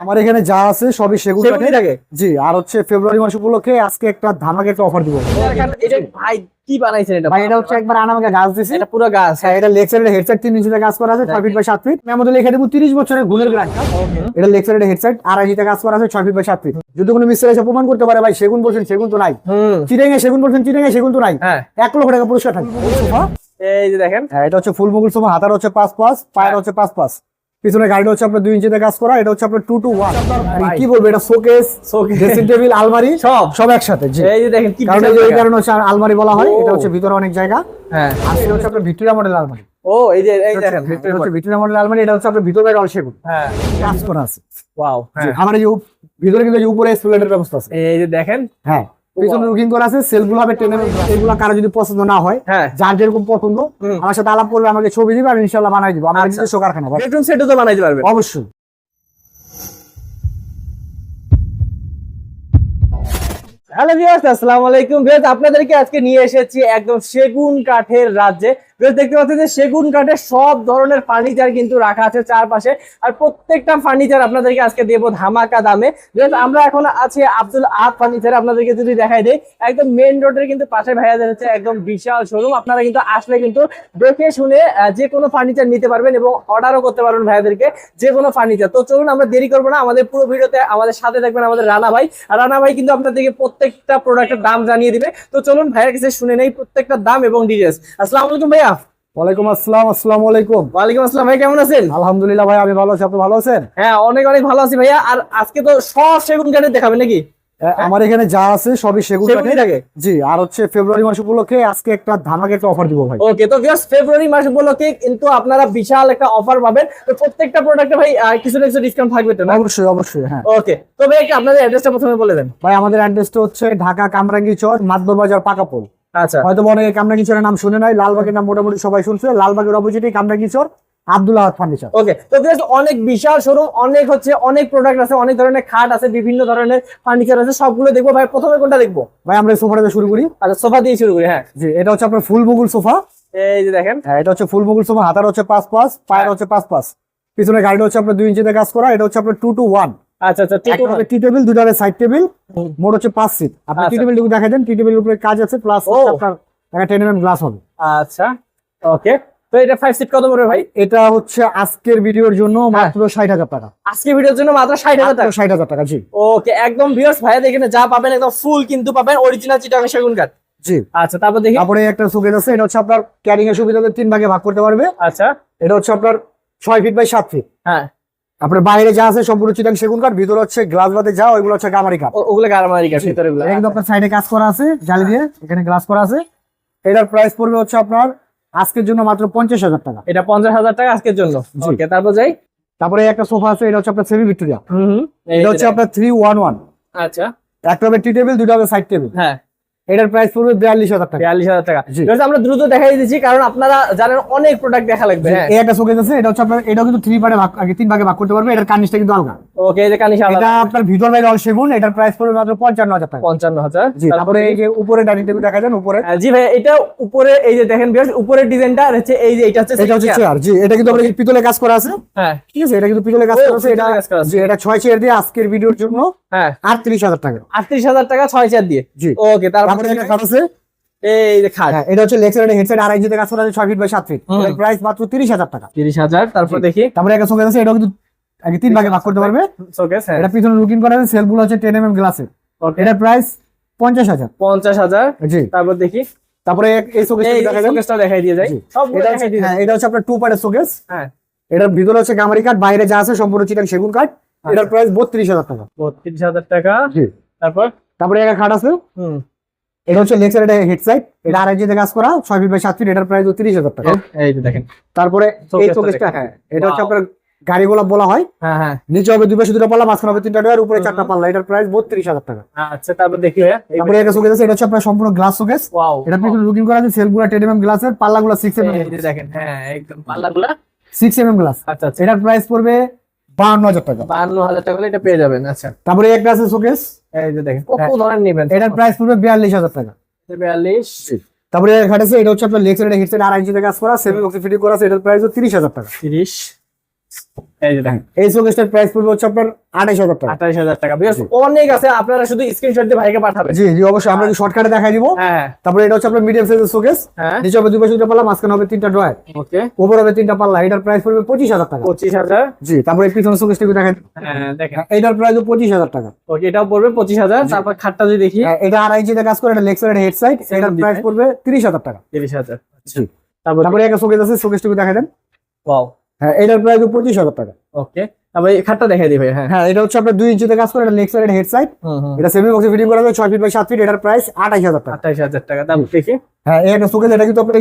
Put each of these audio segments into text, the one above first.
আমার এখানে যা আছে সবই সেগুন? জি আর হচ্ছে ফেব্রুয়ারি মাস উপলক্ষে আজকে একটা ধামাকে একটা অফার দিব। এটা ভাই কি বানাইছেন এটা? ভাই এটা হচ্ছে একবার আনামাকে গাছ দিছি। এটা পুরো গাছ। হ্যাঁ এটা হেডসেট ইঞ্চিতে করা আছে ফিট বাই সাত ফিট আমি আমাদের লিখে দেবো তিরিশ বছরের গুণের গ্রান্ট এটা হেডসেট ইঞ্চিতে কাজ করা আছে ফিট বাই ফিট যদি কোনো মিস্ত্রি এসে প্রমাণ করতে পারে ভাই সেগুন বলছেন সেগুন তো নাই। সেগুন বলছেন সেগুন তো নাই। হ্যাঁ। লক্ষ টাকা পুরস্কার থাকবে। এই যে দেখেন। হ্যাঁ এটা হচ্ছে ফুল সোফা হাতার হচ্ছে পাঁচ পাঁচ পায়ের হচ্ছে পাঁচ পাঁচ। পিছনে গাড়িটা হচ্ছে আপনার দুই ইঞ্চিতে কাজ করা এটা হচ্ছে আপনার টু টু ওয়ান কি বলব এটা শোকেস ড্রেসিং টেবিল আলমারি সব। সব একসাথে এই যে দেখেন কারণ এই। কারণে হচ্ছে আলমারি বলা হয় এটা হচ্ছে ভিতরে অনেক জায়গা। হ্যাঁ। আর এটা হচ্ছে আপনার ভিক্টোরিয়া মডেল আলমারি। ও এই যে এই দেখেন হচ্ছে ভিক্টোরিয়া মডেল আলমারি এটা হচ্ছে আপনার ভিতরে বাইরে অল সেগুন। হ্যাঁ। কাজ করা আছে। ওয়াও জি, আমার এই যে ভিতরে কিন্তু উপরে স্প্লেন্ডার ব্যবস্থা আছে। এই যে দেখেন। হ্যাঁ। পিছনে রুকিং করা আছে সেলগুলো হবে টেনে এগুলো কারও যদি পছন্দ না হয় হ্যাঁ। যার যেরকম পছন্দ আমার সাথে আলাপ করবে আমাকে ছবি দিবে আমি ইনশাল্লাহ বানাই দিব। আমার। নিজস্ব কারখানা বেডরুম সেটও তো পারবে অবশ্যই। হ্যালো ভিউয়ার্স আসসালামু আলাইকুম। ভিউয়ার্স আপনাদেরকে আজকে নিয়ে এসেছি একদম সেগুন কাঠের রাজ্যে। দেখতে পাচ্ছেন যে সেগুন কাঠের সব ধরনের ফার্নিচার কিন্তু রাখা আছে চারপাশে। আর প্রত্যেকটা ফার্নিচার আপনাদেরকে আজকে দেবো ধামাকা দামে। আমরা এখন আছি আব্দুল আহ ফার্নিচার আপনাদেরকে যদি দেখাই দেই, একদম মেইন রোডের কিন্তু পাশে ভাইয়াদের হচ্ছে একদম বিশাল শোরুম আপনারা কিন্তু আসলে কিন্তু দেখে শুনে যে কোনো ফার্নিচার নিতে পারবেন এবং অর্ডারও করতে পারবেন ভাইয়াদেরকে, যে কোনো ফার্নিচার তো চলুন, আমরা দেরি করব না। আমাদের পুরো ভিডিওতে আমাদের সাথে থাকবেন আমাদের রানা ভাই। রানা ভাই কিন্তু আপনাদেরকে প্রত্যেকটা প্রোডাক্টের দাম জানিয়ে দিবে। তো চলুন, ভাইয়ের কাছে শুনে নেই প্রত্যেকটা দাম এবং ডিটেলস আসসালামু আলাইকুম ভাইয়া। ওয়ালাইকুম আসসালাম আসসালামু আলাইকুম। ওয়ালাইকুম আসসালাম ভাই কেমন আছেন? আলহামদুলিল্লাহ ভাই আমি ভালো আছি আপনি ভালো আছেন? হ্যাঁ অনেক অনেক ভালো আছি ভাইয়া। আর আজকে তো সব সেগুন কাঠের দেখাবেন নাকি? আমার এখানে যা আছে সবই সেগুন সেগুনই থাকে? জি আর হচ্ছে ফেব্রুয়ারি মাস উপলক্ষে আজকে একটা ধামাকে একটা অফার দিব ভাই। ওকে তো ভিউয়ার্স ফেব্রুয়ারি মাস উপলক্ষে কিন্তু আপনারা বিশাল একটা অফার পাবেন। তো প্রত্যেকটা প্রোডাক্টে ভাই কিছু না কিছু ডিসকাউন্ট থাকবে তো না? অবশ্যই অবশ্যই হ্যাঁ। ওকে তো ভাই আপনাদের অ্যাড্রেসটা প্রথমে বলে দেন। ভাই আমাদের অ্যাড্রেসটা হচ্ছে ঢাকা কামরাঙ্গি চর মাদবর বাজার পাকাপোল। আচ্ছা। হয়তো অনেকে কামরাঙ্গি চরের নাম শুনে নাই লালবাগের নাম মোটামুটি সবাই শুনছে লালবাগের অপোজিটে চর আব্দুল ফার্নিচার। ওকে তো ভিউয়ার্স অনেক বিশাল শোরুম অনেক হচ্ছে অনেক প্রোডাক্ট আছে অনেক ধরনের খাট আছে বিভিন্ন ধরনের ফার্নিচার আছে সবগুলো দেখব। ভাই প্রথমে কোনটা দেখব? ভাই আমরা এই সোফাটাতে শুরু করি। আচ্ছা সোফা দিয়ে শুরু করি হ্যাঁ। জি এটা হচ্ছে আপনার ফুল মুগুল সোফা এই যে দেখেন। হ্যাঁ এটা হচ্ছে ফুল মুগুল সোফা হাতার হচ্ছে পাঁচ পাঁচ পায়ের হচ্ছে পাঁচ পাঁচ। পিছনে গাড়িটা হচ্ছে আপনার দুই ইঞ্চিতে কাজ করা এটা হচ্ছে আপনার টু টু ওয়ান আচ্ছা আচ্ছা ঠিক টি টেবিল দুটো হবে সাইড টেবিল মোট হচ্ছে পাঁচ সিট আপনি টি আচ্ছা। টেবিল দেখা দেন টি টেবিলের উপরে কাজ আছে প্লাস আপনার একটা টেন এম গ্লাস হবে। আচ্ছা ওকে তো এটা ফাইভ সিট কত পড়বে ভাই? এটা হচ্ছে আজকের ভিডিওর জন্য মাত্র ষাট হাজার টাকা। আজকে ভিডিওর জন্য মাত্র ষাট হাজার টাকা? ষাট হাজার টাকা জি। ওকে একদম ভিউয়ার্স ভাইয়া এখানে যা পাবেন একদম ফুল কিন্তু পাবেন অরিজিনাল চিটাং সেগুন কাঠ জি। আচ্ছা তারপর দেখি। তারপরে একটা সুকেজ আছে এটা হচ্ছে আপনার ক্যারিং এর সুবিধাতে তিন ভাগে ভাগ করতে পারবে। আচ্ছা। এটা হচ্ছে আপনার ছয় ফিট বাই সাত ফিট হ্যাঁ। আপনার বাইরে যা আছে সম্পূর্ণ চিটাং সেগুন কাঠ ভিতরে হচ্ছে গ্লাস বাদে যা ওইগুলো হচ্ছে গামারি কাঠ। ওগুলো গারামারি কাঠ ভিতরে এটা আপনার সাইডে কাজ করা আছে জালি দিয়ে এখানে গ্লাস করা আছে। এটার প্রাইস পড়বে হচ্ছে আপনার আজকের জন্য মাত্র পঞ্চাশ হাজার টাকা। এটা পঞ্চাশ হাজার টাকা আজকের জন্য। ওকে তারপর যাই। তারপরে একটা সোফা আছে এটা হচ্ছে আপনার সেমি ভিক্টোরিয়া এটা হচ্ছে আপনার থ্রি ওয়ান ওয়ান আচ্ছা। একটা হবে টি টেবিল দুটো হবে সাইড টেবিল হ্যাঁ। এটার প্রাইস পড়বে বিয়াল্লিশ হাজার টাকা। বিয়াল্লিশ হাজার টাকা। আমরা দ্রুত দেখাই দিচ্ছি কারণ আপনারা জানেন অনেক প্রোডাক্ট দেখা লাগবে। এই একটা শোকেস আছে এটা হচ্ছে আপনার এটাও কিন্তু থ্রি পার্টে ভাগ আগে তিন ভাগে ভাগ করতে পারবে এটার কার্নিশটা কিন্তু আলগা ওকে এই যে কানিশ এটা আপনার ভিতর বাইরে অল সেগুন এটার প্রাইস পড়বে মাত্র পঞ্চান্ন হাজার টাকা। পঞ্চান্ন হাজার। জি তারপরে এই যে উপরে ডাইনিং টেবিল দেখা যান উপরে? হ্যাঁ, জি ভাই এটা উপরে এই যে দেখেন বিয়ার্স উপরের ডিজাইনটা আর হচ্ছে এই যে এটা হচ্ছে এটা হচ্ছে চেয়ার জি এটা কিন্তু আপনার পিতলে কাজ করা আছে। হ্যাঁ। ঠিক আছে এটা কিন্তু পিতলে কাজ করা আছে এটা কাজ করা আছে। জি এটা ছয় চেয়ার দিয়ে আজকের ভিডিওর জন্য হ্যাঁ। আটত্রিশ হাজার টাকা। আটত্রিশ হাজার টাকা ছয় চার দিয়ে। জি। ওকে তারপরে তারপরে একটা খাট আছে? এই যে খাট। হ্যাঁ এটা হচ্ছে লেগ সাইড হেড সাইড আড়াই কাজ করা আছে ছয় ফিট বাই সাত ফিট হুম। প্রাইস মাত্র তিরিশ হাজার টাকা। তিরিশ হাজার তারপর দেখি। তারপরে একটা শোকেস আছে এটাও কিন্তু আগে তিন ভাগে ভাগ করতে পারবে। শোকেস হ্যাঁ। এটা পিছনে লুকিং করা আছে সেলগুলো হচ্ছে গ্লাসের প্রাইস জি। তারপর দেখি। তারপরে এই শোকেসটা দেখাই দিয়ে সব হ্যাঁ এটা আপনার টু পার্টের শোকেস হ্যাঁ। এটার ভিতরে হচ্ছে গামারি কাঠ বাইরে যা আছে সম্পূর্ণ চিটাং সেগুন কাঠ এটার প্রাইস বত্রিশ হাজার টাকা। বত্রিশ হাজার টাকা। জি। তারপর? তারপরে একটা খাট আছে। হুম। এটা হচ্ছে লেগ সাইড হেড সাইড এটা আড়াই ইঞ্চিতে কাজ করা ছয় ফিট বাই সাত ফিট এটার প্রাইস তিরিশ হাজার টাকা। এই যে দেখেন। তারপরে এই শোকেসটা হ্যাঁ এটা হচ্ছে আপনার গাড়ি গোলাপ বলা হয়। হ্যাঁ হ্যাঁ। নিচে হবে দুই পাশে দুটো পাল্লা মাঝখানে হবে তিনটা ডয়ার উপরে চারটা পাল্লা এটার প্রাইস বত্রিশ হাজার টাকা। আচ্ছা তারপর দেখি তারপরে একটা শোকেস আছে এটা হচ্ছে আপনার সম্পূর্ণ গ্লাস শোকেস এটা পিছনে লুকিং করা আছে সেলগুলো টেন গ্লাসের পাল্লাগুলো সিক্স দেখেন হ্যাঁ একদম পাল্লাগুলা। সিক্স গ্লাস আচ্ছা আচ্ছা। এটার প্রাইস পড়বে বাহান্ন হাজার টাকা। হাজার টাকা এটা পেয়ে যাবেন আচ্ছা। তারপরে একটা আছে শোকেস এই যে দেখেন কত হ্যাঁ। নেবেন? এটার প্রাইস পড়বে বিয়াল্লিশ হাজার টাকা। তারপরে এটা হচ্ছে আপনার লেগ এটা হেড সাইড আড়াই ইঞ্চিতে কাজ করা সেভেন বক্সে ফিটিং করা আছে এটার প্রাইস তিরিশ হাজার টাকা। তিরিশ। এই যে দেখেন এই শোকেসটার প্রাইস পড়বে হচ্ছে আপনার টাকা। অনেক আছে আপনারা শুধু স্ক্রিনশট দিয়ে ভাইকে পাঠাবেন। জি জি অবশ্যই আমরা শর্টকাটে দেখাই দিব। হ্যাঁ তারপরে এটা হচ্ছে আপনার মিডিয়াম সাইজের শোকেস হ্যাঁ। নিচে হবে দুই পাশে দুটো পাল্লা মাঝখানে হবে তিনটা ড্রয়ার ওকে উপর হবে তিনটা পাল্লা এটার প্রাইস পড়বে পঁচিশ হাজার টাকা। জি তারপরে পিছনে শোকেসটা একটু দেখেন। হ্যাঁ এটার টাকা। ওকে এটাও পড়বে পঁচিশ হাজার তারপর খাটটা যদি দেখি। হ্যাঁ, এটা আড়াই ইঞ্চিতে কাজ করে এটা হেড সাইড এটার দিকে। প্রাইস পড়বে তিরিশ হাজার টাকা। তিরিশ হাজার। জি। তারপর তারপরে একটা শোকেস আছে দেন। ওয়াও হ্যাঁ এটার প্রাইস পঁচিশ হাজার টাকা। ওকে খাটটা দেখাই হ্যাঁ। হ্যাঁ এটা হচ্ছে আপনার দুই ইঞ্চিতে কাজ করে এটা লেগ সাইড হেড সাইড হুম হুম। এটা সেমি বক্সে ফিটিং করা হবে ছয় ফিট বাই সাত ফিট এটার প্রাইস হাজার টাকা। আঠাইশ হাজার টাকা দেখি। হ্যাঁ এটা কিন্তু আপনার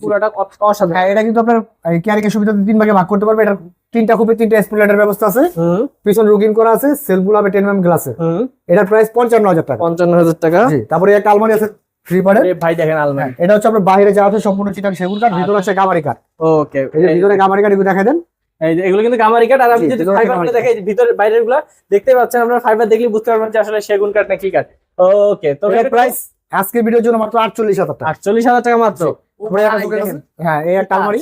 পুরোটা অসাধারণ। হ্যাঁ এটা কিন্তু তিন ভাগে ভাগ করতে পারবে এটা তিনটা খুবই তিনটা স্প্লেন্ডার ব্যবস্থা আছে। পিছন করা আছে সেলফুল হবে টেন এম গ্লাসে হুম। এটার প্রাইস পঞ্চান্ন হাজার টাকা। পঞ্চান্ন হাজার টাকা। তারপরে একটা আলমারি আছে থ্রি ভাই দেখেন আলমারি। এটা হচ্ছে আপনার বাইরে যাওয়া আছে সম্পূর্ণ চিটান সেগুন কাঠ ভিতরে হচ্ছে গামারি কাঠ। ওকে। এই যে ভিতরে গামারি কাঠ এগুলো দেখা দেন। এগুলো কিন্তু গামারি কাঠ আর আমি যদি ভিতরে ফাইবার দেখাই ভিতরে বাইরেরগুলা দেখতে পাচ্ছেন আপনারা ফাইবার দেখলে বুঝতে পারবেন যে আসলে সেগুন কাঠ না কি কাঠ। ওকে তো প্রাইস আজকের ভিডিওর জন্য মাত্র আটচল্লিশ হাজার টাকা। আটচল্লিশ হাজার টাকা মাত্র। আছে। হ্যাঁ এই একটা আলমারি।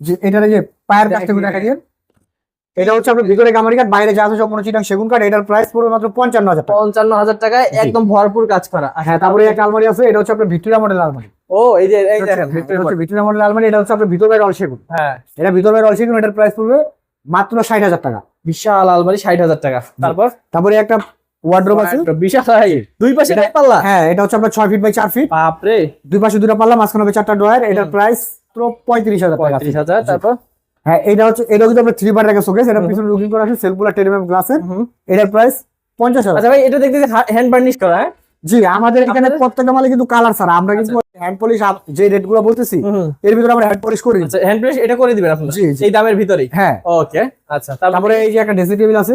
যে এটার যে পায়ের কাঠটা দেখা দিয়ে এটা হচ্ছে আপনার ভিতরে গামারি কাঠ বাইরে যা আছে সম্পূর্ণ চিটাং সেগুন কাঠ এটার প্রাইস পড়বে মাত্র পঞ্চান্ন হাজার টাকা। পঞ্চান্ন হাজার টাকায় একদম ভরপুর কাজ করা। হ্যাঁ তারপরে একটা আলমারি আছে এটা হচ্ছে আপনার ভিক্টোরিয়া মডেল আলমারি। ও এই যে এই দেখেন ভিক্টোরিয়া মডেল আলমারি এটা হচ্ছে আপনার ভিতর অল সেগুন। হ্যাঁ। এটা ভিতর অল সেগুন এটার প্রাইস পড়বে মাত্র ষাট হাজার টাকা। বিশাল আলমারি ষাট হাজার টাকা। তারপর? তারপরে একটা ওয়ার্ড্রোব আছে। বিশাল দুই পাশে পাল্লা? হ্যাঁ এটা হচ্ছে আপনার ছয় ফিট বাই চার ফিট বাপরে। দুই পাশে দুটো পাল্লা মাঝখানে হবে চারটা ড্রয়ার এটার প্রাইস পঁয়ত্রিশ হাজার পঁয়ত্রিশ হাজার তারপর? হ্যাঁ এটা হচ্ছে এটা কিন্তু আপনার থ্রি পার্ট একটা শোকেস এটা পিছনে লুকিং করা আছে সেলফুলা টেন এম গ্লাসের এটার প্রাইস পঞ্চাশ হাজার। আচ্ছা ভাই এটা দেখতে হ্যান্ড বার্নিশ করা হ্যাঁ? জি আমাদের এখানে প্রত্যেকটা মালে কিন্তু কালার ছাড়া আমরা কিন্তু হ্যান্ড পলিশ যে রেটগুলো বলতেছি এর ভিতরে আমরা হ্যান্ড পলিশ করি। আচ্ছা হ্যান্ড ব্রাশ এটা করে দিবেন আপনারা। এই দামের ভিতরেই? হ্যাঁ। ওকে আচ্ছা তারপরে এই যে একটা ড্রেসিং টেবিল আছে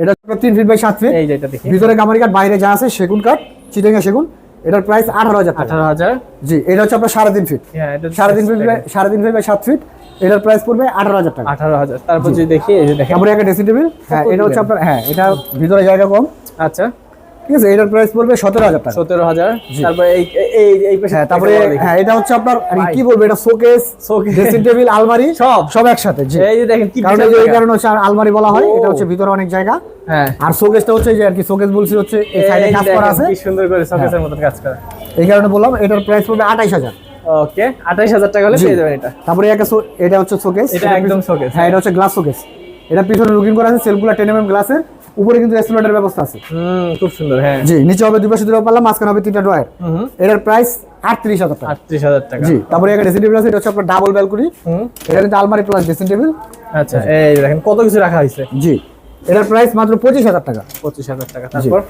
এটা তিন ফিট বাই সাত ফিট এই যে এটা দেখি। ভিতরে কামারি কাঠ বাইরে যা আছে সেগুন কাঠ চিটেঙ্গা সেগুন। এটার প্রাইস আঠারো হাজার আঠারো হাজার? জি এটা হচ্ছে আপনার সাড়ে তিন ফিট হ্যাঁ এটা সাড়ে তিন ফিট সাড়ে তিন ফিট বাই সাত ফিট এটার প্রাইস পড়বে আঠারো হাজার টাকা। আঠারো হাজার। তারপর যদি দেখি এই যে দেখেন। তারপরে একটা ড্রেসিং টেবিল হ্যাঁ এটা হচ্ছে আপনার হ্যাঁ এটা ভিতরে জায়গা কম। আচ্ছা। ঠিক আছে এটার প্রাইস পড়বে সতেরো হাজার টাকা। সতেরো হাজার। তারপরে এই এই এই হ্যাঁ তারপরে হ্যাঁ এটা হচ্ছে আপনার কি বলব এটা শোকেস ড্রেসিং টেবিল আলমারি সব। সব একসাথে জি। এই যে দেখেন কি কারণ এই হচ্ছে আলমারি বলা হয় এটা হচ্ছে ভিতরে অনেক জায়গা। হ্যাঁ। আর শোকেসটা হচ্ছে যে আর কি শোকেস বলছি হচ্ছে এই সাইডে কাজ করা আছে। কি সুন্দর করে শোকেসের মতন কাজ করা। এই কারণে বললাম এটার প্রাইস পড়বে আঠাইশ হাজার। ওকে আঠাইশ হাজার টাকা হলে। পেয়ে যাবেন এটা। তারপরে একটা এটা হচ্ছে শোকেস এটা একদম শোকেস হ্যাঁ এটা হচ্ছে গ্লাস শোকেস এটা পিছনে লুকিং করা আছে সেলফগুলো টেন এম গ্লাসের উপরে কিন্তু রেস্টুরেন্টের ব্যবস্থা আছে। হুম খুব সুন্দর হ্যাঁ। জি নিচে হবে দুই পাশে দুটো পাল্লা মাঝখানে হবে তিনটা ড্রয়ার। এটার প্রাইস আটত্রিশ হাজার টাকা। আটত্রিশ হাজার টাকা। জি তারপরে একটা ড্রেসিং টেবিল আছে এটা হচ্ছে আপনার ডাবল ব্যালকনি হুম। এটা কিন্তু আলমারি প্লাস ড্রেসিং টেবিল আচ্ছা এই দেখেন কত কিছু রাখা হয়েছে? জি এটার প্রাইস মাত্র পঁচিশ হাজার টাকা। পঁচিশ হাজার টাকা তারপর?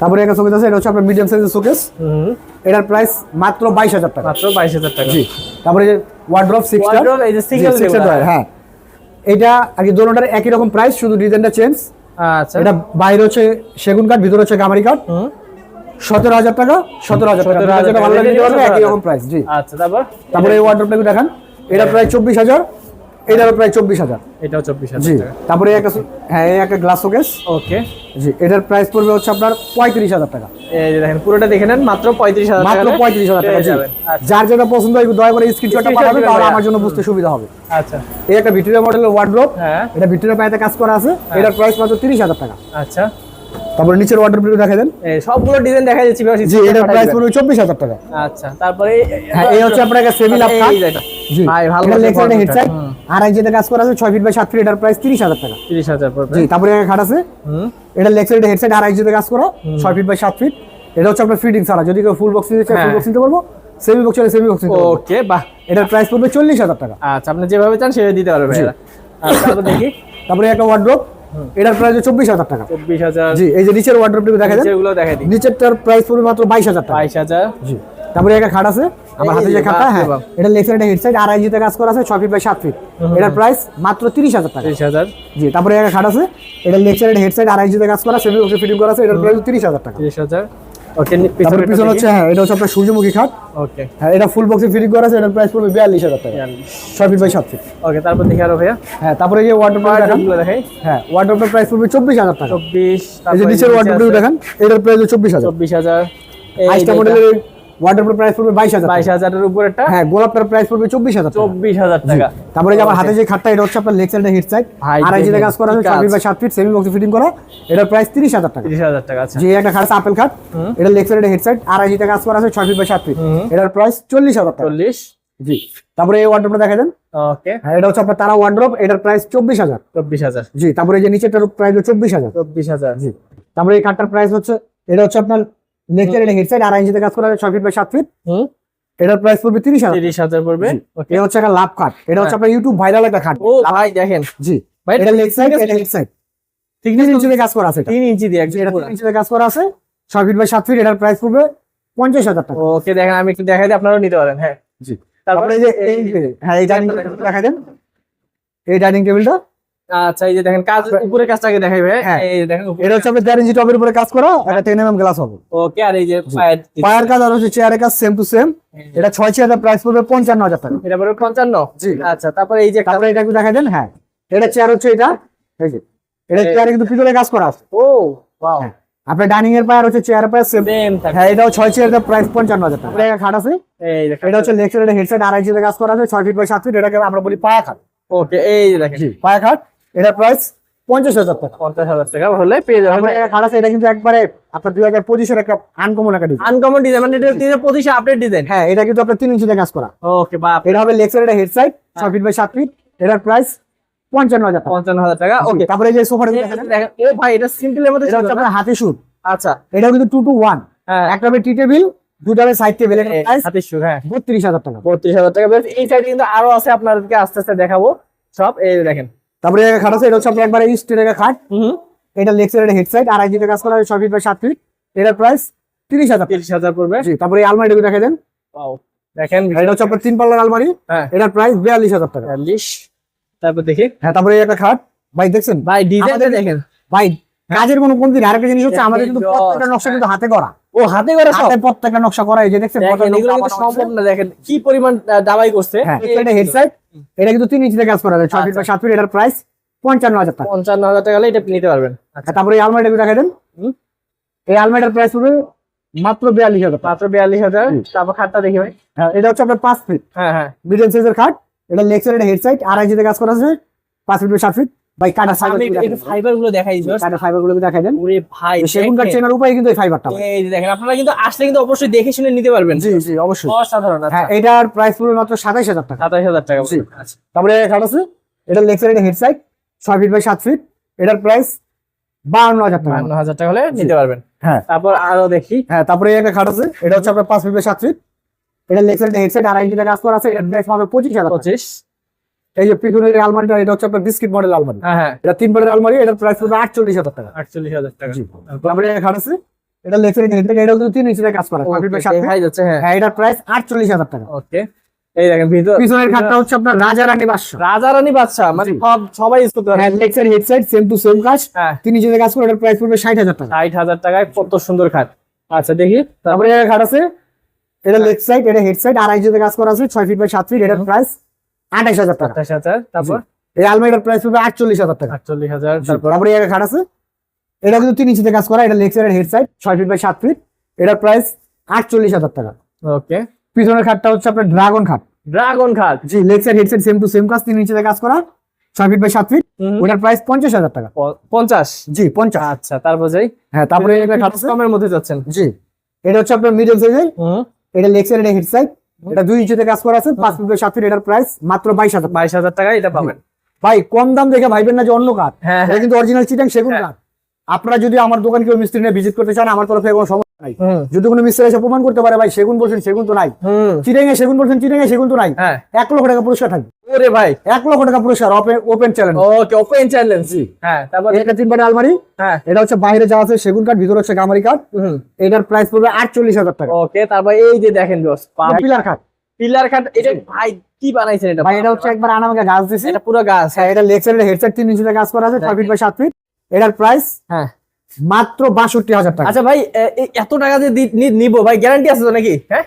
তারপরে একটা শোকেস আছে এটা হচ্ছে আপনার মিডিয়াম সাইজের শোকেস হুম। এটার প্রাইস মাত্র বাইশ হাজার টাকা। মাত্র বাইশ হাজার টাকা। জি তারপরে যে ওয়ার্ড্রপ সিক্স এই যে যেগুলো, হ্যাঁ। এটা আর কি দোনোটার একই রকম প্রাইস শুধু ডিজাইনটা চেঞ্জ আচ্ছা। এটা বাইরে হচ্ছে সেগুন কাঠ ভিতরে হচ্ছে গামারি কাঠ। সতেরো হাজার টাকা সতেরো হাজার টাকা। 17,000 ভালো লাগে একই রকম প্রাইস জি। আচ্ছা তারপর? তারপরে এই ওয়ার্ড্রপটা একটু দেখান। এটা প্রায় চব্বিশ হাজার। এটারও প্রায় চব্বিশ হাজার। এটাও চব্বিশ জি হাজার টাকা। তারপরে একটা হ্যাঁ এই একটা গ্লাস শোকেস ওকে। জি এটার প্রাইস পড়বে হচ্ছে আপনার পঁয়ত্রিশ হাজার টাকা। এই যে দেখেন পুরোটা দেখে নেন মাত্র পঁয়ত্রিশ হাজার মাত্র পঁয়ত্রিশ হাজার টাকা জি। আচ্ছা, যার যেটা পছন্দ হয় দয়া করে স্ক্রিনশটটা Screenshot পাঠাবে দিবেন তাহলে আমার জন্য বুঝতে সুবিধা হবে। আচ্ছা। এই একটা ভিক্টোরিয়া মডেলের ওয়ার্ড্রোপ হ্যাঁ। এটা ভিক্টোরিয়া পায়েতে কাজ করা আছে এটার প্রাইস মাত্র তিরিশ হাজার টাকা। আচ্ছা। তারপরে নিচের ওয়ার্ড্রোপ দেখা দেন। এই সবগুলো ডিজাইন দেখা যাচ্ছে জি এটার প্রাইস পড়বে চব্বিশ হাজার টাকা। আচ্ছা তারপরে হ্যাঁ এই হচ্ছে আপনার একটা সেমি লাভ এটা। জি ভাই, ভালো এটা আছে লেগ হেড সাইড। আর এক যেটা কাজ করা আছে ছয় ফিট বাই সাত ফিট এটার প্রাইস তিরিশ হাজার টাকা। তিরিশ হাজার পড়বে। জি তারপরে একটা খাট আছে। হুম। এটা লেগ সাইডে হেড সাইড আর এক যেটা কাজ করা ছয় ফিট বাই সাত ফিট এটা হচ্ছে আপনার ফিটিং ছাড়া। যদি কেউ ফুল বক্স নিতে চায় ফুল হ্যাঁ। বক্স নিতে পারব। সেমি বক্স চাইলে সেমি বক্স নিতে পারব। ওকে বাহ। এটার প্রাইস পড়বে চল্লিশ হাজার টাকা। আচ্ছা আপনি যেভাবে চান সেভাবে দিতে পারবে ভাইয়া আচ্ছা তারপর দেখি। তারপরে একটা ওয়ার্ড্রোপ এটার প্রাইস চব্বিশ হাজার টাকা। চব্বিশ হাজার। জি এই যে নিচের ওয়ার্ড্রোপটি দেখা যায় এগুলো দেখা দিই। নিচেরটার প্রাইস পড়বে মাত্র বাইশ হাজার টাকা। বাইশ হাজার। জি তারপরে একটা খাট আছে আমার হাতে যে যে খাটটা হ্যাঁ এটা লেগ সাইডে হেড সাইড আর এক কাজ করা আছে ছয় ফিট বাই সাত ফিট এটার প্রাইস মাত্র তিরিশ হাজার টাকা। তিরিশ হাজার। জি তারপরে একটা খাট আছে এটা লেগ সাইড হেড সাইড আর জিতে কাজ করা সেভেন ফিটিং করা আছে এটার প্রাইস তিরিশ হাজার টাকা। তিরিশ হাজার। ওকে পিছনে হচ্ছে হ্যাঁ এটা হচ্ছে আপনার সূর্যমুখী খাট। ওকে হ্যাঁ এটা ফুল বক্সে ফিটিং করা আছে এটার প্রাইস পড়বে বিয়াল্লিশ হাজার টাকা। ছয় ফিট বাই সাত ফিট ওকে তারপর দেখি আরও ভাইয়া। হ্যাঁ তারপরে এই যে ওয়ার্ড্রোপ দেখান। হ্যাঁ ওয়ার্ড্রোপটার প্রাইস পড়বে চব্বিশ হাজার টাকা। চব্বিশ এই যে নিচের ওয়ার্ড্রোপটি দেখান এটার প্রাইস চব্বিশ হাজার। চব্বিশ হাজার। এই আইসটা মডেলের ওয়াটারপ্রুফ প্রাইস পড়বে বাইশ হাজার বাইশ হাজারের উপরেরটা? হ্যাঁ গোলাপটার প্রাইস পড়বে চব্বিশ হাজার টাকা। তারপরে যে আমার হাতে যে খাটটা এটা হচ্ছে আপনার লেগ সাইড হেড সাইড জিতে কাজ করা আছে কি ফিট কাজ। বাই সাত ফিট সেমি বক্স ফিটিং করা। এটার প্রাইস তিরিশ হাজার টাকা। তিরিশ হাজার টাকা আচ্ছা। যে একটা খাট আপেল খাট এটা লেগ সাইড হেড কাজ করা আছে ছয় ফিট বাই সাত ফিট এটার প্রাইস চল্লিশ হাজার টাকা। চল্লিশ? জি। তারপরে এই ওয়ার্ড্রপটা দেখা দেন। ওকে হ্যাঁ এটা হচ্ছে আপনার তারা ওয়ার্ড্রপ এটার প্রাইস চব্বিশ হাজার। চব্বিশ হাজার। জি তারপরে এই যে নিচেটার প্রাইস চব্বিশ হাজার। চব্বিশ হাজার। জি। তারপরে এই খাটটার প্রাইস হচ্ছে এটা হচ্ছে আপনার লেগ এটা হেড সাইড আড়াই ইঞ্চিতে কাজ করা ছয় ফিট বাই সাত ফিট এটার প্রাইস পড়বে তিরিশ হাজার। তিরিশ হাজার পড়বে? এটা হচ্ছে একটা লাভ খাট এটা হচ্ছে আপনার ইউটিউব ভাইরাল একটা খাট ও ভাই দেখেন। জি। ভাই এটা লেগ সাইড এটা হেড সাইড তিন ইঞ্চিতে কাজ করা আছে তিন ইঞ্চি দিয়ে এটা। তিন ইঞ্চিতে কাজ করা আছে ছয় ফিট বাই সাত ফিট এটার প্রাইস পড়বে পঞ্চাশ হাজার টাকা। ওকে দেখেন আমি একটু দেখাই দিই আপনারাও নিতে পারেন হ্যাঁ। জি। তারপরে যে এই হ্যাঁ এই ডাইনিং টেবিলটা দেখা দেন। এই ডাইনিং টেবিলটা আচ্ছা এই যে দেখেন কাজ উপরে কাজটাকে দেখাই ভাই। হ্যাঁ। এই দেখেন এটা হচ্ছে ইঞ্চি টবের উপরে কাজ করা টেন এম গ্লাস হবে। ওকে আর এই যে পায়ের পায়ের কাজ আর হচ্ছে চেয়ারের কাজ সেম টু সেম এটা ছয় চেয়ারের প্রাইস পড়বে পঞ্চান্ন হাজার টাকা। এটা পড়বে পঞ্চান্ন? জি। আচ্ছা তারপরে এই যে তারপরে এটা একটু দেখা দেন হ্যাঁ। এটা চেয়ার হচ্ছে এটা এই যে। এটা চেয়ারে কিন্তু পিতলের কাজ করা আছে। ও ওয়াও হ্যাঁ। আপনার ডাইনিং এর পায়ার হচ্ছে চেয়ারের পায়ার সেম হ্যাঁ এটাও ছয় প্রাইস পঞ্চান্ন হাজার টাকা। এটা খাট আছে। এটা হচ্ছে সাইড হেডসেট আড়াই কাজ করা আছে ছয় ফিট বাই সাত ফিট এটাকে আমরা বলি পায়া খাট। ওকে এই দেখেন। পায়া খাট। এটার প্রাইস পঞ্চাশ হাজার টাকা। পঞ্চাশ হাজার টাকা হলে পেয়ে যাবেন। এটা কিন্তু একবারে আপনার দুই হাজার পঁচিশের একটা আনকমন একটা ডিজাইন আনকমন ডিজাইন মানে এটা পঁচিশে আপডেট ডিজাইন হ্যাঁ এটা কিন্তু আপনার তিন ইঞ্চিতে কাজ করা। ওকে এটা হবে এটা হেড সাইড ছয় ফিট বাই সাত ফিট এটার প্রাইস পঞ্চান্ন হাজার পঞ্চান্ন হাজার টাকা ওকে তারপরে যে সোফাটা ও ভাই এটা সিম্পলের মধ্যে এটা হচ্ছে আপনার হাতে শুট আচ্ছা। এটাও কিন্তু টু টু ওয়ান হ্যাঁ। একটা হবে টি টেবিল দুটা হবে সাইড টেবিল এটার প্রাইস হাতের সুর হ্যাঁ। বত্রিশ হাজার টাকা। বত্রিশ হাজার টাকা। এই সাইডে কিন্তু আরও আছে আপনাদেরকে আস্তে আস্তে দেখাবো। সব এই দেখেন। তারপরে একটা খাট আছে এটা হচ্ছে আপনার একবারে স্টের একটা খাট। হুম। এটা লেগ সাইড হেড সাইড আড়াই জিতে কাজ করা হয় ছয় ফিট বাই সাত ফিট এটার প্রাইস তিরিশ হাজার। তিরিশ হাজার পড়বে। তারপরে এই আলমারিটা দেখে দেন. দেখেন। এটা হচ্ছে আপনার তিন পাল্লার আলমারি। হ্যাঁ। এটার প্রাইস বিয়াল্লিশ হাজার টাকা। বিয়াল্লিশ। তারপর দেখি। হ্যাঁ তারপরে এই একটা খাট। ভাই দেখছেন? ভাই ডিজাইনটা দেখেন। ভাই কাজের কোনো কমতি নেই। আরেকটা জিনিস হচ্ছে আমাদের কিন্তু। প্রত্যেকটা নকশা কিন্তু হাতে করা ও হাতে করে সব? হাতে প্রত্যেকটা নকশা করা এই যে দেখছেন সম্ভব না দেখেন কি পরিমাণ দাবাই করছে। হ্যাঁ এটা হেড সাইড এটা কিন্তু তিন ইঞ্চিতে কাজ করা যায় ছয় ফিট আচ্ছা। বা সাত ফিট এটার প্রাইস পঞ্চান্ন হাজার টাকা। পঞ্চান্ন হাজার টাকা এটা এটা নিতে পারবেন। আচ্ছা তারপরে এই আলমারিটা একটু দেখা দেন। এই আলমারিটার প্রাইস হবে মাত্র বিয়াল্লিশ হাজার মাত্র বিয়াল্লিশ হাজার। তারপর খাটটা দেখি ভাই। হ্যাঁ এটা হচ্ছে আপনার পাঁচ ফিট হ্যাঁ হ্যাঁ। মিডিয়াম সাইজের খাট। এটা লেগ সাইড এটা হেড সাইড আড়াই ইঞ্চিতে কাজ করা আছে। পাঁচ ফিট বা সাত ফিট ভাই কাটা একটু- একটু ফাইবারগুলো দেখাই কাটা ফাইবারগুলো দেখা দেন। ওরে ভাই সেগুন কাঠ চেনার উপায় কিন্তু এই ফাইবারটা এই দেখেন আপনারা কিন্তু আসলে কিন্তু অবশ্যই দেখে শুনে নিতে পারবেন। জি জি অবশ্যই। অসাধারণ আচ্ছা। হ্যাঁ এটার প্রাইস মাত্র টাকা। সাতাশ হাজার টাকা জি। আচ্ছা। তারপরে খাট আছে। এটা লেগ এটা head side feet by feet এটার প্রাইস বাহান্ন হাজার টাকা। বান্ন হাজার টাকা হলে নিতে পারবেন। হ্যাঁ। তারপর আরও দেখি। হ্যাঁ তারপরে এই একটা খাট আছে। এটা হচ্ছে আপনার পাঁচ ফিট বাই ফিট এটা হেড সাইড আড়াই ইঞ্চিতে কাজ করা আছে। প্রাইস পঁচিশ পঁচিশ। এই যে পিছনের এই আলমারিটা এটা হচ্ছে আপনার বিস্কিট মডেল আলমারি। হ্যাঁ হ্যাঁ। এটা তিন পাটের আলমারি এটার প্রাইস পড়বে আটচল্লিশ হাজার টাকা। আটচল্লিশ হাজার টাকা। তারপরে এই খাট আছে এটা হেড সাইড এটা কিন্তু তিন ইঞ্চিতে কাজ করা হ্যাঁ। হ্যাঁ এটার প্রাইস আটচল্লিশ হাজার টাকা। ওকে এই দেখেন ভিতর পিছনের খাটটা হচ্ছে আপনার রাজা রানী বাদশা রাজা রানী বাচ্চা মানে সব সবাই ইউজ করতে পারে। হ্যাঁ leg side head side same to same কাজ। হ্যাঁ। তিন ইঞ্চিতে কাজ করে এটার প্রাইস পড়বে ষাট হাজার টাকা। ষাট হাজার টাকায় কত সুন্দর খাট। আচ্ছা দেখি। তারপরে খাট আছে এটা লেগ সাইড এটা হেড সাইড আড়াই ইঞ্চিতে কাজ করা আছে ছয় ফিট বাই সাত ফিট এটার প্রাইস আঠাশ হাজার টাকা। আঠাশ হাজার তারপর? এই আলমারিটার প্রাইস পড়বে আটচল্লিশ হাজার টাকা। আটচল্লিশ হাজার তারপর তারপরে একটা খাট আছে। এটা কিন্তু তিন ইঞ্চিতে কাজ করা এটা সাইড হেড সাইড ছয় ফিট বাই সাত ফিট এটার প্রাইস আটচল্লিশ হাজার টাকা। ওকে। পিছনের খাটটা হচ্ছে আপনার ড্রাগন খাট। ড্রাগন খাট? জি side head side same to same কাজ তিন ইঞ্চিতে কাজ করা ছয় ফিট বাই সাত ফিট। ওটার প্রাইস পঞ্চাশ হাজার টাকা। পঞ্চাশ? জি পঞ্চাশ। আচ্ছা তারপর যাই। হ্যাঁ তারপরে খাট আছে। কমের মধ্যে যাচ্ছেন। জি এটা হচ্ছে আপনার মিডিয়াম সাইজের এটা এটা হেড সাইড এটা দুই ইঞ্চিতে কাজ করা আছে পাঁচ ফিট সাত ফিট এটার প্রাইস মাত্র বাইশ হাজার বাইশ হাজার টাকা এটা পাবেন। ভাই কম দাম দেখে ভাইবেন না যে অন্য কাঠ। হ্যাঁ এটা হ্যাঁ। কিন্তু অরিজিনাল চিটাং সেগুন হ্যাঁ। কাঠ। আপনারা যদি আমার দোকান কেউ মিস্ত্রি নিয়ে ভিজিট করতে চান আমার তরফে কোনো সমস্যা নাই। যদি কোনো মিস্ত্রি এসে প্রমাণ করতে পারে ভাই সেগুন বলছেন সেগুন তো নাই। এ সেগুন বলছেন এ সেগুন তো নাই। হ্যাঁ। এক লক্ষ টাকা পুরস্কার থাকবে। ওরে ভাই। এক লক্ষ টাকা পুরস্কার open challenge okay open challenge হ্যাঁ তারপর এটা তিন আলমারি। হ্যাঁ। এটা হচ্ছে বাইরে যাওয়া আছে সেগুন কাঠ ভিতরে হচ্ছে গামারি কাঠ। এটার প্রাইস পড়বে আটচল্লিশ হাজার টাকা। ওকে তারপর এই যে দেখেন বস পিলার কাঠ পিলার খাট। এটা ভাই কি বানাইছেন এটা? ভাই এটা হচ্ছে একবার আনামাকে গাছ দিছি। এটা পুরো গাছ। হ্যাঁ এটা লেগ সাইড হেড সাইড তিন ইঞ্চিতে কাজ করা আছে ছয় ফিট বাই সাত ফিট এটার প্রাইস হ্যাঁ। মাত্র বাষট্টি হাজার টাকা। আচ্ছা ভাই এত টাকা দিয়ে নিব? ভাই গ্যারান্টি আছে তো নাকি? হ্যাঁ।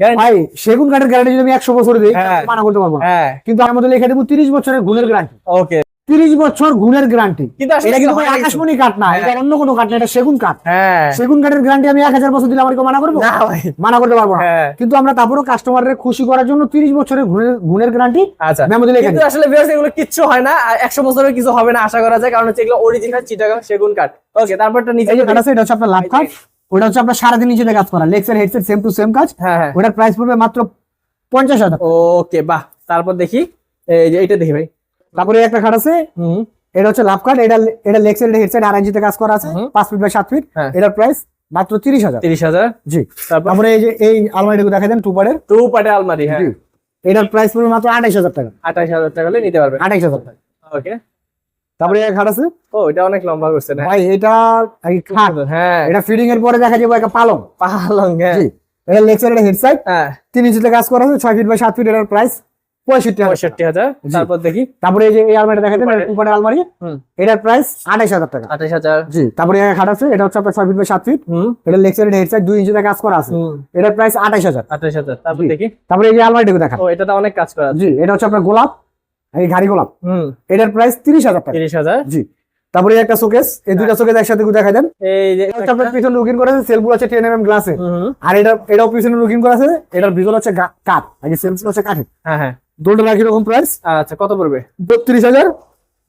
ভাই সেগুন কাঠের গ্যারান্টি যদি আমি একশো বছর দিই হ্যাঁ। মানা করতে পারব না। হ্যাঁ। কিন্তু আমার মধ্যে লেখা দেবো তিরিশ বছরের গুণের গ্যারান্টি ওকে তিরিশ বছর গুণের গ্যারান্টি কিন্তু এটা আকাশমণি কাঠ না এটা অন্য কোনো কাঠ না এটা সেগুন কাঠ। হ্যাঁ। সেগুন কাঠের গ্যারান্টি আমি এক হাজার বছর দিলে আমার মানা করব? মানা করতে পারব না। হ্যাঁ। কিন্তু আমরা তারপরেও কাস্টমারের খুশি করার জন্য তিরিশ বছরের গুণের গ্যারান্টি আচ্ছা। মেমো দিলে কিন্তু আসলে এগুলো কিচ্ছু হয় না। একশো বছরের কিছু হবে না আশা করা যায়। কারণ হচ্ছে এগুলো অরিজিনাল চিটাগাং সেগুন কাঠ। ওকে তারপরটা নিচে যে কাঠ আছে এটা হচ্ছে আপনার লাভ কাঠ ওটা হচ্ছে আপনার সারাদিন নিচে কাজ করা। লেগসের হেডসেট সেম টু সেম কাজ। হ্যাঁ হ্যাঁ। ওটার প্রাইস পড়বে মাত্র পঞ্চাশ হাজার ওকে বাহ। তারপর দেখি। এই যে এইটা দেখি ভাই। তারপরে একটা খাট আছে। হুম। এটা হচ্ছে লাভ কাঠ এটা এটা লেগসের হেডসেট আর ইঞ্চিতে কাজ করা আছে। পাঁচ ফিট বাই সাত ফিট হ্যাঁ। এটার প্রাইস মাত্র তিরিশ হাজার। তিরিশ হাজার। জি। তারপর? এই যে এই আলমারিটুকু দেখা দেন টু পারের টু পাটে আলমারি হ্যাঁ। এটার প্রাইস পড়বে মাত্র আঠাইশ হাজার টাকা। আঠাশ হাজার টাকা হলে নিতে পারবে। আঠাইশ হাজার টাকা। ওকে তারপরে এক খাট আছে। ও এটা অনেক লম্বা করছে ভাই এটা খাট। হ্যাঁ। এটা ফিডিং এর পরে দেখা যাবে একটা পালং। পালং হ্যাঁ। জি। এটা লেগসের এটা হেডসাইড হ্যাঁ। তিন ইঞ্চিতে কাজ করা আছে ছয় ফিট বাই সাত ফিট এটার প্রাইস পঁয়ষট্টি হাজার। তারপর দেখি। তারপরে এই যে এই আলমারিটা দেখা দেন Two-part-এর। টু পারের আলমারি এটার প্রাইস হাজার টাকা। আঠাশ হাজার। জি তারপরে খাট আছে এটা হচ্ছে আপনার ছয় ফিট বাই সাত ফিট। এটা লেগসের এটা হেডসাইড দুই ইঞ্চিতে কাজ করা আছে। এটার প্রাইস আঠাইশ হাজার। আঠাশ হাজার। তারপর দেখি। তারপরে এই যে আলমারিটুকু দেখা ও এটাতে অনেক কাজ করা জি এটা হচ্ছে আপনার গোলাপ এই ঘাড়ি গোলাপ। হুম। এটার প্রাইস তিরিশ হাজার টাকা। তিরিশ হাজার। জি। তারপরে একটা শোকেস এই দুইটা শোকেস একসাথে দেখা দেন। আপনার পিছনে লুকিং করা আছে সেলগুলো আছে টেন এম গ্লাসে আর এটা এটাও পিছনে লুকিং করা আছে এটার ভিতর হচ্ছে কাঠ। আগে হচ্ছে কাঠের। হ্যাঁ হ্যাঁ। দুটো একই রকম প্রাইস আচ্ছা কত পড়বে? বত্রিশ হাজার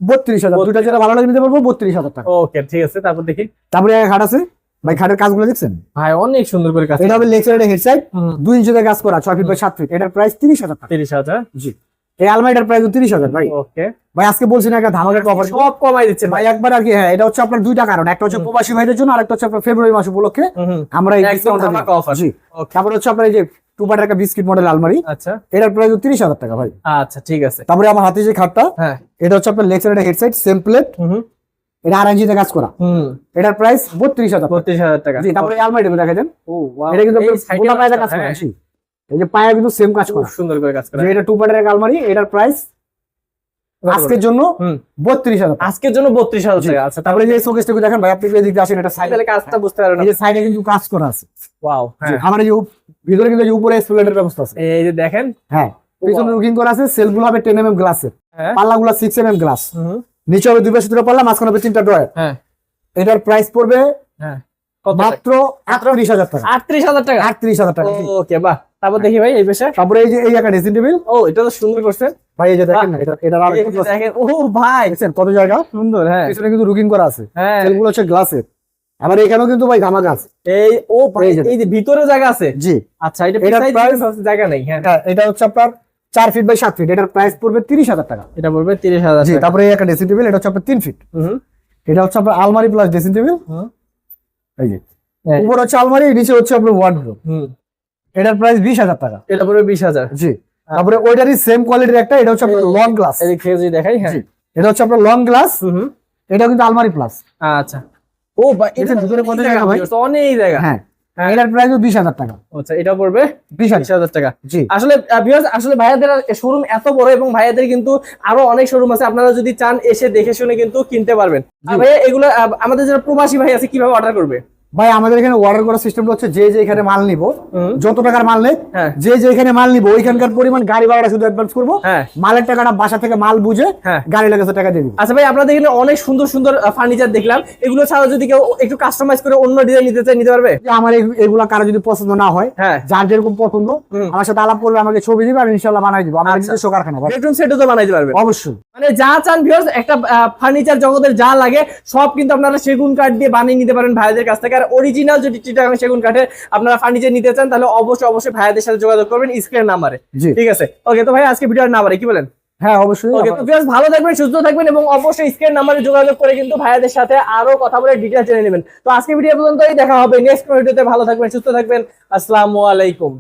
বত্রিশ হাজার। দুইটা যেটা ভালো লাগে নিতে পারব বত্রিশ হাজার টাকা। ওকে ঠিক আছে তারপর দেখি। তারপরে আছে। ভাই খাটের কাজগুলো দেখছেন? ভাই অনেক সুন্দর করে কাজ। এটা হবে হেড সাইড দুই ইঞ্চিতে কাজ করা ছয় ফিট বাই সাত ফিট এটার প্রাইস তিরিশ হাজার টাকা। তিরিশ হাজার। জি। এই আলমারিটার প্রাইস তিরিশ হাজার ভাই। ওকে ভাই আজকে বলছি না একটা ধামাকা অফার সব কমাই দিচ্ছেন ভাই একবার আর কি হ্যাঁ এটা হচ্ছে আপনার দুইটা কারণ। একটা হচ্ছে প্রবাসী ভাইদের জন্য আর একটা হচ্ছে আপনার ফেব্রুয়ারি মাস উপলক্ষে। আমরা এই ধামাকা offer। জি. তারপরে হচ্ছে আপনার এই যে টু পার্টের একটা বিস্কিট মডেল আলমারি। আচ্ছা। এটার প্রাইস তিরিশ হাজার টাকা ভাই। আচ্ছা ঠিক আছে। তারপরে আমার হাতে যে খাটটা হ্যাঁ। এটা হচ্ছে আপনার লেক্সার এটা হেডসেট সেম প্লেট হুম এটা আর ইঞ্চিতে কাজ করা। হুম। এটার প্রাইস বত্রিশ হাজার বত্রিশ হাজার টাকা। জি তারপরে আলমারিটা দেখা এটা কিন্তু মোটা কাজ করা। হ্যাঁ, এই যে পায়া কিন্তু সেম কাজ করা। সুন্দর করে কাজ করা। এটা টু পার্টের আলমারি এটার প্রাইস আজকের জন্য বত্রিশ হাজার আজকের জন্য বত্রিশ হাজার। টাকা। আচ্ছা তারপরে যে শোকেসটুকু দেখেন ভাই আপনি এদিক আসেন এটা সাইডে তাহলে কাজটা বুঝতে পারবেন এই যে সাইডে কিন্তু কাজ করা আছে। ওয়াও হ্যাঁ। আমার এই যে ভিতরে কিন্তু উপরে স্প্লেটের ব্যবস্থা আছে। এই যে দেখেন। হ্যাঁ পিছনে. লুকিং করা আছে সেলগুলো হবে টেন এম এম গ্লাসের পাল্লাগুলো সিক্স এম এম গ্লাস নিচে হবে দুই পাশে দুটো পাল্লা মাঝখানে হবে তিনটা ড্রয়ার হ্যাঁ। এটার প্রাইস পড়বে হ্যাঁ। মাত্র আটত্রিশ হাজার টাকা। আটত্রিশ হাজার টাকা? আটত্রিশ হাজার টাকা ওকে বাহ। তারপর দেখি ভাই এই পেশে। তারপরে এই যে এই একটা ড্রেসিং টেবিল ও এটা তো সুন্দর করছেন ভাই এই যে দেখেন না এটা এটা আর দেখেন ও ভাই। দেখছেন কত জায়গা? সুন্দর হ্যাঁ। পিছনে কিন্তু লুকিং করা আছে। হ্যাঁ। সেলগুলো হচ্ছে গ্লাসের আবার এখানেও কিন্তু ভাই ধামাকা আছে। এই ও এই যে- ভিতরে জায়গা আছে? জি। আচ্ছা এটা price- জায়গা নেই হ্যাঁ। এটা এটা হচ্ছে আপনার চার ফিট বাই সাত ফিট এটার প্রাইস পড়বে তিরিশ হাজার টাকা। এটা পড়বে তিরিশ হাজার জি তারপরে এই একটা ড্রেসিং টেবিল এটা হচ্ছে আপনার তিন ফিট হুম এটা হচ্ছে আপনার আলমারি প্লাস ড্রেসিং টেবিল এই যে। হ্যাঁ। উপর হচ্ছে আলমারি নিচে হচ্ছে আপনার ওয়ার্ডরোব হুম। এটার প্রাইস বিশ হাজার টাকা। এটা পড়বে বিশ হাজার। জি। তারপরে ওইটারই সেম কোয়ালিটির একটা এটা হচ্ছে আপনার লং গ্লাস এই খেয়ে দেখাই হ্যাঁ। এটা হচ্ছে আপনার লং গ্লাস এটা কিন্তু আলমারি প্লাস আচ্ছা। ও ভাই এটা ভিতরে কত জায়গা ভাই? অনেক জায়গা। হ্যাঁ হ্যাঁ। এটার প্রাইস বিশ হাজার টাকা। আচ্ছা এটা পড়বে বিশ হাজার। টাকা। জি। আসলে আসলে ভাইয়াদের শোরুম এত বড় এবং ভাইয়াদের কিন্তু আরও অনেক শোরুম আছে আপনারা যদি চান এসে দেখে শুনে কিন্তু কিনতে পারবেন। ভাইয়া এগুলো আমাদের যারা প্রবাসী ভাই আছে কীভাবে অর্ডার করবে? ভাই আমাদের এখানে অর্ডার করার সিস্টেম হচ্ছে যে যে এখানে মাল নিব যত টাকার মাল নেই হ্যাঁ। যে যে এখানে মাল নিব ওইখানকার পরিমাণ গাড়ি ভাড়াটা শুধু অ্যাডভান্স করব হ্যাঁ। মালের টাকাটা বাসা থেকে মাল বুঝে হ্যাঁ। গাড়ি লাগাতে টাকা দিয়ে আচ্ছা ভাই আপনাদের এখানে অনেক সুন্দর সুন্দর ফার্নিচার দেখলাম। এগুলো ছাড়া যদি কেউ একটু কাস্টমাইজ করে অন্য ডিজাইন নিতে চায় নিতে পারবে? যে আমার এগুলা কারও যদি পছন্দ না হয় যার যেরকম পছন্দ আমার সাথে আলাপ করবে আমাকে ছবি দিবে আমি ইনশাল্লাহ বানাই দিব। আমার আচ্ছা। নিজস্ব কারখানা। বেডরুম সেটও তো বানাইতে পারবেন অবশ্যই। মানে যা চান ভিউয়ার্স একটা ফার্নিচার জগতের যা লাগে সব কিন্তু আপনারা সেগুন কাঠ দিয়ে বানিয়ে নিতে পারেন ভাইদের কাছ থেকে। আর অরিজিনাল যদি চিটাগাং সেগুন কাঠের আপনারা ফার্নিচার নিতে চান তাহলে অবশ্যই অবশ্যই ভাইয়াদের সাথে যোগাযোগ করবেন স্ক্রিনের নাম্বারে ঠিক আছে? ওকে তো ভাই আজকে ভিডিওর নাম্বারে কি বলেন? হ্যাঁ অবশ্যই। ওকে তো ভিউয়ার্স ভালো থাকবেন সুস্থ থাকবেন এবং অবশ্যই স্ক্রিন নাম্বারে যোগাযোগ করে কিন্তু ভাইয়াদের সাথে আরও কথা বলে ডিটেইলস জেনে নেবেন। তো আজকে ভিডিও পর্যন্তই দেখা হবে নেক্সট ভিডিওতে ভালো থাকবেন সুস্থ থাকবেন। আসসালামু আলাইকুম।